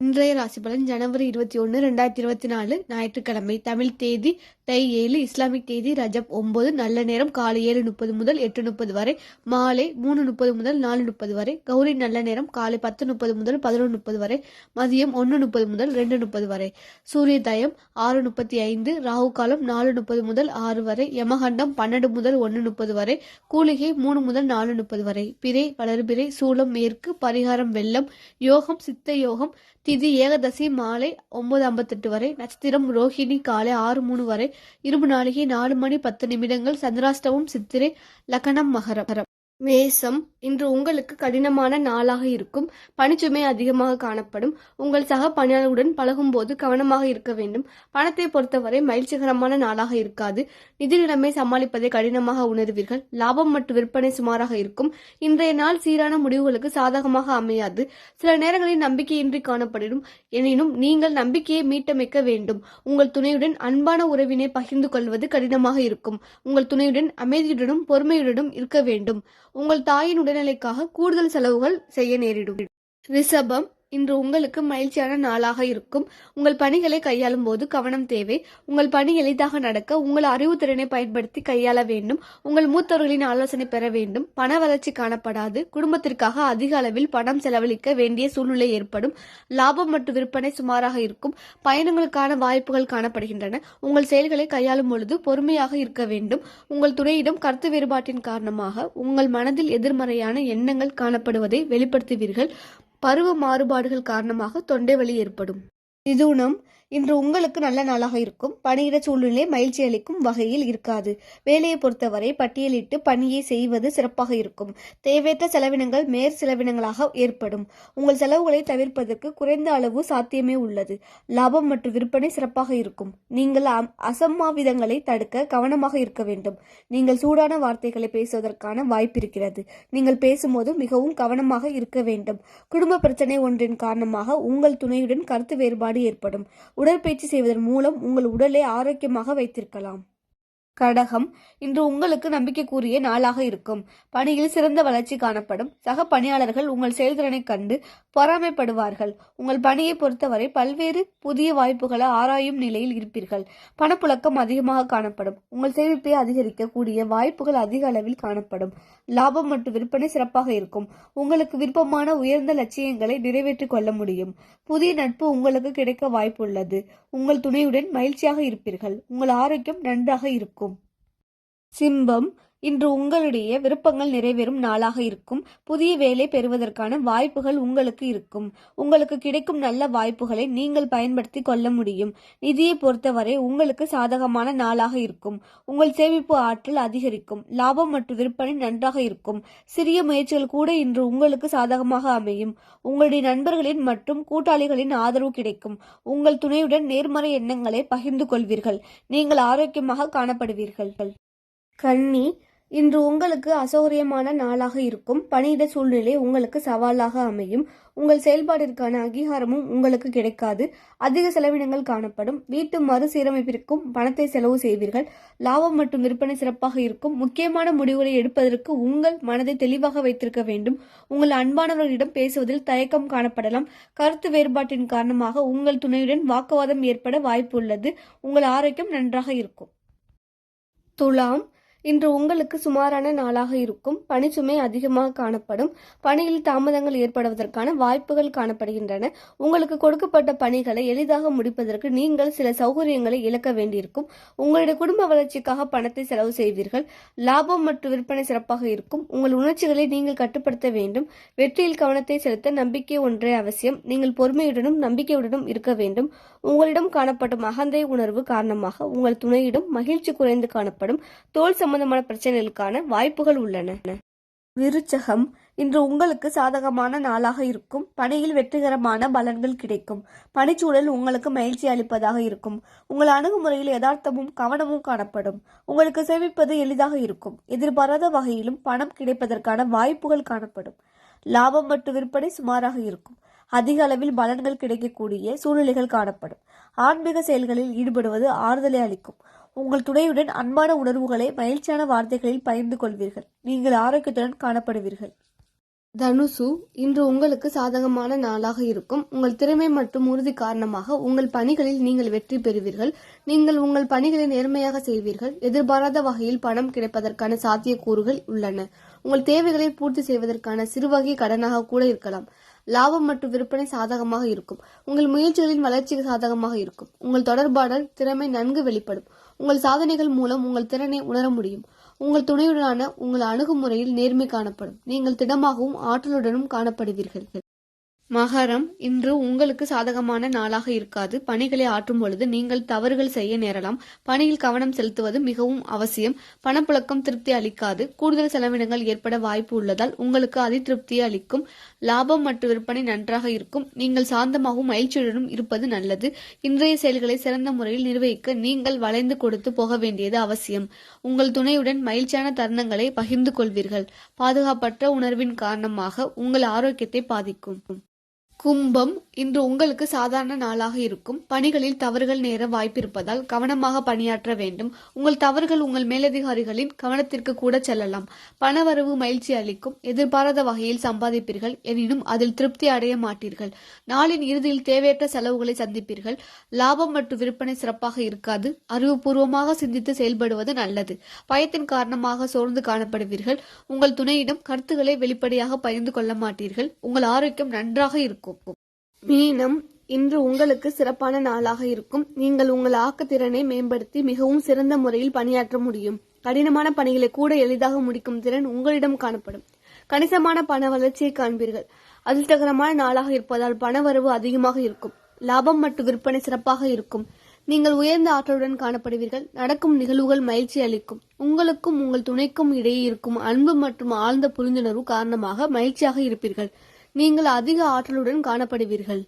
இன்றைய ராசி பலன் ஜனவரி இருபத்தி ஒன்று ரெண்டாயிரத்தி இருபத்தி நாலு ஞாயிற்றுக்கிழமை. தமிழ் தேதி தை ஏழு இஸ்லாமிக் தேதி ரஜப் ஒன்பது. நல்ல நேரம் காலை ஏழு முப்பது முதல் எட்டு முப்பது வரை. மாலை மூணு முப்பது முதல் நாலு முப்பது வரை. கௌரி நல்ல நேரம் காலை பத்து முப்பது முதல் பதினொன்று முப்பது வரை. மதியம் ஒன்று முப்பது முதல் ரெண்டு முப்பது வரை. சூரிய தயம் ஆறு முப்பத்தி ஐந்து ராகு காலம் நாலு முப்பது முதல் ஆறு வரை. யமகண்டம் பன்னெண்டு முதல் ஒன்று முப்பது வரை. கூலிகை மூணு முதல் நாலு முப்பது வரை. பிறை வளர்பிறை சூலம் மேற்கு பரிகாரம் வெள்ளம் யோகம் சித்த யோகம் திதி ஏகதசி மாலை ஒன்பது ஐம்பத்தெட்டு வரை நட்சத்திரம் ரோஹிணி காலை ஆறு மூணு வரை இருபு நாளிகை நாலு மணி பத்து நிமிடங்கள் சந்திராஷ்டமம் சித்திரை லக்கணம் மகரம். மேசம் இன்று உங்களுக்கு கடினமான நாளாக இருக்கும். பணிச்சுமை அதிகமாக காணப்படும். உங்கள் சக பணியாளர்களுடன் பழகும்போது கவனமாக இருக்க வேண்டும். பணத்தை பொறுத்தவரை மகிழ்ச்சிகரமான நாளாக இருக்காது. நிதி நிலைமை சமாளிப்பதை கடினமாக உணர்வீர்கள். லாபம் மற்றும் விற்பனை சுமாராக இருக்கும். இன்றைய நாள் சீரான முடிவுகளுக்கு சாதகமாக அமையாது. சில நேரங்களில் நம்பிக்கையின்றி காணப்படும் எனினும் நீங்கள் நம்பிக்கையை மீட்டமைக்க வேண்டும். உங்கள் துணையுடன் அன்பான உறவினை பகிர்ந்து கொள்வது கடினமாக இருக்கும். உங்கள் துணையுடன் அமைதியுடனும் பொறுமையுடனும் இருக்க வேண்டும். உங்கள் தாயின் உடல்நிலைக்காக கூடுதல் செலவுகள் செய்ய நேரிடும். ரிஷபம் இன்று உங்களுக்கு மகிழ்ச்சியான நாளாக இருக்கும். உங்கள் பணிகளை கையாளும் போது கவனம் தேவை. உங்கள் பணி எளிதாக நடக்க உங்கள் அறிவுத்திறனை பயன்படுத்தி கையாள வேண்டும். உங்கள் மூத்தவர்களின் ஆலோசனை பெற வேண்டும். பண வளர்ச்சி காணப்படாது. குடும்பத்திற்காக அதிக அளவில் பணம் செலவழிக்க வேண்டிய சூழ்நிலை ஏற்படும். லாபம் மற்றும் விற்பனை சுமாராக இருக்கும். பயணங்களுக்கான வாய்ப்புகள் காணப்படுகின்றன. உங்கள் செயல்களை கையாளும் பொழுது பொறுமையாக இருக்க வேண்டும். உங்கள் துணையிடம் கருத்து வேறுபாட்டின் காரணமாக உங்கள் மனதில் எதிர்மறையான எண்ணங்கள் காணப்படுவதை வெளிப்படுத்துவீர்கள். பருவ மாறுபாடுகள் காரணமாக தொண்டை வலி ஏற்படும். மிதுனம் இன்று உங்களுக்கு நல்ல நாளாக இருக்கும். பணியிட சூழ்நிலை மகிழ்ச்சி அளிக்கும் வகையில் இருக்காது. வேலையை பொறுத்தவரை பட்டியலிட்டு பணியை செய்வது சிறப்பாக இருக்கும். தேவையற்ற செலவினங்கள் மேற் செலவினங்களாக ஏற்படும். உங்கள் செலவுகளை தவிர்ப்பதற்கு குறைந்த அளவு சாத்தியமே உள்ளது. லாபம் மற்றும் விற்பனை சிறப்பாக இருக்கும். நீங்கள் அம்- தடுக்க கவனமாக இருக்க வேண்டும். நீங்கள் சூடான வார்த்தைகளை பேசுவதற்கான வாய்ப்பிருக்கிறது நீங்கள் பேசும்போது மிகவும் கவனமாக இருக்க வேண்டும். குடும்ப பிரச்சனை ஒன்றின் காரணமாக உங்கள் துணையுடன் கருத்து வேறுபாடு ஏற்படும். உடற்பயிற்சி செய்வதன் மூலம் உங்கள் உடலை ஆரோக்கியமாக வைத்திருக்கலாம். கடகம் இன்று உங்களுக்கு நம்பிக்கைக்குரிய நாளாக இருக்கும். பணியில் சிறந்த வளர்ச்சி காணப்படும். சக பணியாளர்கள் உங்கள் செயல்திறனை கண்டு பொறாமைப்படுவார்கள். உங்கள் பணியை பொறுத்தவரை பல்வேறு புதிய வாய்ப்புகளை ஆராயும் நிலையில் இருப்பீர்கள். பணப்புழக்கம் அதிகமாக காணப்படும். உங்கள் சேமிப்பை அதிகரிக்கக்கூடிய வாய்ப்புகள் அதிக அளவில் காணப்படும். லாபம் மற்றும் விற்பனை சிறப்பாக இருக்கும். உங்களுக்கு விருப்பமான உயர்ந்த லட்சியங்களை நிறைவேற்றிக் கொள்ள முடியும். புதிய நட்பு உங்களுக்கு கிடைக்க வாய்ப்புள்ளது. உங்கள் துணையுடன் மகிழ்ச்சியாக இருப்பீர்கள். உங்கள் ஆரோக்கியம் நன்றாக இருக்கும். சிம்பம் இன்று உங்களுடைய விருப்பங்கள் நிறைவேறும் நாளாக இருக்கும். புதிய வேலை பெறுவதற்கான வாய்ப்புகள் உங்களுக்கு இருக்கும். உங்களுக்கு கிடைக்கும் நல்ல வாய்ப்புகளை நீங்கள் பயன்படுத்தி கொள்ள முடியும். நிதியை பொறுத்தவரை உங்களுக்கு சாதகமான நாளாக இருக்கும். உங்கள் சேமிப்பு ஆற்றல் அதிகரிக்கும். லாபம் மற்றும் விற்பனை நன்றாக இருக்கும். சிறிய முயற்சிகள் கூட இன்று உங்களுக்கு சாதகமாக அமையும். உங்களுடைய நண்பர்களின் மற்றும் கூட்டாளிகளின் ஆதரவு கிடைக்கும். உங்கள் துணையுடன் நேர்மறை எண்ணங்களை பகிர்ந்து கொள்வீர்கள். நீங்கள் ஆரோக்கியமாக காணப்படுவீர்கள். கன்னி இன்று உங்களுக்கு அசௌகரியமான நாளாக இருக்கும். பணியிட சூழ்நிலை உங்களுக்கு சவாலாக அமையும். உங்கள் செயல்பாட்டிற்கான அங்கீகாரமும் உங்களுக்கு கிடைக்காது. அதிக செலவினங்கள் காணப்படும். வீட்டு மறுசீரமைப்பிற்கும் பணத்தை செலவு செய்வீர்கள். லாபம் மற்றும் விற்பனை சிறப்பாக இருக்கும். முக்கியமான முடிவுகளை எடுப்பதற்கு உங்கள் மனதை தெளிவாக வைத்திருக்க வேண்டும். உங்கள் அன்பானவர்களிடம் பேசுவதில் தயக்கம் காணப்படலாம். கருத்து வேறுபாட்டின் காரணமாக உங்கள் துணையுடன் வாக்குவாதம் ஏற்பட வாய்ப்பு உள்ளது உங்கள் ஆரோக்கியம் நன்றாக இருக்கும். துலாம் இன்று உங்களுக்கு சுமாரான நாளாக இருக்கும். பணிச்சுமை அதிகமாக காணப்படும். பணியில் தாமதங்கள் ஏற்படுவதற்கான வாய்ப்புகள் காணப்படுகின்றன. உங்களுக்கு கொடுக்கப்பட்ட பணிகளை எளிதாக முடிப்பதற்கு நீங்கள் சில சௌகரியங்களை இழக்க வேண்டியிருக்கும். உங்களுடைய குடும்ப வளர்ச்சிக்காக பணத்தை செலவு செய்வீர்கள். லாபம் மற்றும் விற்பனை சிறப்பாக இருக்கும். உங்கள் உணர்ச்சிகளை நீங்கள் கட்டுப்படுத்த வேண்டும். வெற்றியில் கவனத்தை செலுத்த நம்பிக்கை ஒன்றே அவசியம். நீங்கள் பொறுமையுடனும் நம்பிக்கையுடனும் இருக்க வேண்டும். உங்களிடம் காணப்படும் அகந்தை உணர்வு காரணமாக உங்கள் துணையிடம் மகிழ்ச்சி குறைந்து காணப்படும் தோல் சம்பந்தமான பிரச்சனைகளுக்கான வாய்ப்புகள் உள்ளன. விருச்சகம் இன்று உங்களுக்கு சாதகமான நாளாக இருக்கும். பணியில் வெற்றிகரமான பலன்கள் கிடைக்கும். பணிச்சூழல் உங்களுக்கு மகிழ்ச்சி அளிப்பதாக இருக்கும். உங்கள் அணுகுமுறையில் யதார்த்தமும் கவனமும் காணப்படும். உங்களுக்கு சேமிப்பது எளிதாக இருக்கும். எதிர்பாராத வகையிலும் பணம் கிடைப்பதற்கான வாய்ப்புகள் காணப்படும். லாபம் மற்றும் விற்பனை சுமாராக இருக்கும். அதிக அளவில் பலன்கள் கிடைக்கக்கூடிய சூழ்நிலைகள் காணப்படும். ஆன்மீக செயல்களில் ஈடுபடுவது ஆறுதலை அளிக்கும். உங்கள் துணையுடன் அன்பான உணர்வுகளை மகிழ்ச்சியான வார்த்தைகளில் பகிர்ந்து கொள்வீர்கள். நீங்கள் ஆரோக்கியத்துடன் காணப்படுவீர்கள். தனுசு இன்று உங்களுக்கு சாதகமான நாளாக இருக்கும். உங்கள் திறமை மற்றும் உறுதி காரணமாக உங்கள் பணிகளில் நீங்கள் வெற்றி பெறுவீர்கள். நீங்கள் உங்கள் பணிகளை நேர்மையாக செய்வீர்கள். எதிர்பாராத வகையில் பணம் கிடைப்பதற்கான சாத்தியக்கூறுகள் உள்ளன. உங்கள் தேவைகளை பூர்த்தி செய்வதற்கான சிறுவகை கடனாக கூட இருக்கலாம். லாபம் மற்றும் விற்பனை சாதகமாக இருக்கும். உங்கள் முயற்சிகளின் வளர்ச்சிக்கு சாதகமாக இருக்கும். உங்கள் தொடர்பாடல் திறமை நன்கு வெளிப்படும். உங்கள் சாதனைகள் மூலம் உங்கள் திறனை உணர முடியும். உங்கள் துணையுடனான உங்கள் அணுகுமுறையில் நேர்மை காணப்படும். நீங்கள் திடமாகவும் ஆற்றலுடனும் காணப்படுவீர்கள். மகரம் இன்று உங்களுக்கு சாதகமான நாளாக இருக்காது. பணிகளை ஆற்றும் பொழுது நீங்கள் தவறுகள் செய்ய நேரலாம். பணியில் கவனம் செலுத்துவது மிகவும் அவசியம். பணப்புழக்கம் திருப்தி அளிக்காது. கூடுதல் செலவினங்கள் ஏற்பட வாய்ப்பு உள்ளதால் உங்களுக்கு அதிருப்தியை அளிக்கும். லாபம் மற்றும் விற்பனை நன்றாக இருக்கும். நீங்கள் சாந்தமாகவும் மகிழ்ச்சியுடனும் இருப்பது நல்லது. இன்றைய செயல்களை சிறந்த முறையில் நிர்வகிக்க நீங்கள் வளைந்து கொடுத்து போக வேண்டியது அவசியம். உங்கள் துணையுடன் மகிழ்ச்சியான தருணங்களை பகிர்ந்து கொள்வீர்கள். பாதுகாப்பற்ற உணர்வின் காரணமாக உங்கள் ஆரோக்கியத்தை பாதிக்கும். கும்பம் இன்று உங்களுக்கு சாதாரண நாளாக இருக்கும். பணிகளில் தவறுகள் நேர வாய்ப்பிருப்பதால் கவனமாக பணியாற்ற வேண்டும். உங்கள் தவறுகள் உங்கள் மேலதிகாரிகளின் கவனத்திற்கு கூட செல்லலாம். பணவரவு மகிழ்ச்சி அளிக்கும். எதிர்பாராத வகையில் சம்பாதிப்பீர்கள். எனினும் அதில் திருப்தி அடைய மாட்டீர்கள். நாளின் இறுதியில் தேவையற்ற செலவுகளை சந்திப்பீர்கள். லாபம் மற்றும் விற்பனை சிறப்பாக இருக்காது. அறிவுபூர்வமாக சிந்தித்து செயல்படுவது நல்லது. பயத்தின் காரணமாக சோர்ந்து காணப்படுவீர்கள். உங்கள் துணையிடம் கருத்துக்களை வெளிப்படையாக பகிர்ந்து கொள்ள மாட்டீர்கள். உங்கள் ஆரோக்கியம் நன்றாக இருக்கும். மீனம் இன்று உங்களுக்கு சிறப்பான நாளாக இருக்கும். நீங்கள் உங்கள் ஆக்கத்திறனை மேம்படுத்தி மிகவும் சிறந்த முறையில் பணியாற்ற முடியும். கடினமான பணிகளை கூட எளிதாக முடிக்கும் திறன் உங்களிடம் காணப்படும். கணிசமான பண வளர்ச்சியை காண்பீர்கள். அதிர்ஷ்டகரமான நாளாக இருப்பதால் பணவரவு அதிகமாக இருக்கும். லாபம் மற்றும் விற்பனை சிறப்பாக இருக்கும். நீங்கள் உயர்ந்த ஆற்றலுடன் காணப்படுவீர்கள். நடக்கும் நிகழ்வுகள் மகிழ்ச்சி அளிக்கும். உங்களுக்கும் உங்கள் துணைக்கும் இடையே இருக்கும் அன்பு மற்றும் ஆழ்ந்த புரிந்துணர்வு காரணமாக மகிழ்ச்சியாக இருப்பீர்கள். நீங்கள் அதிக ஆற்றலுடன் காணப்படுவீர்கள்.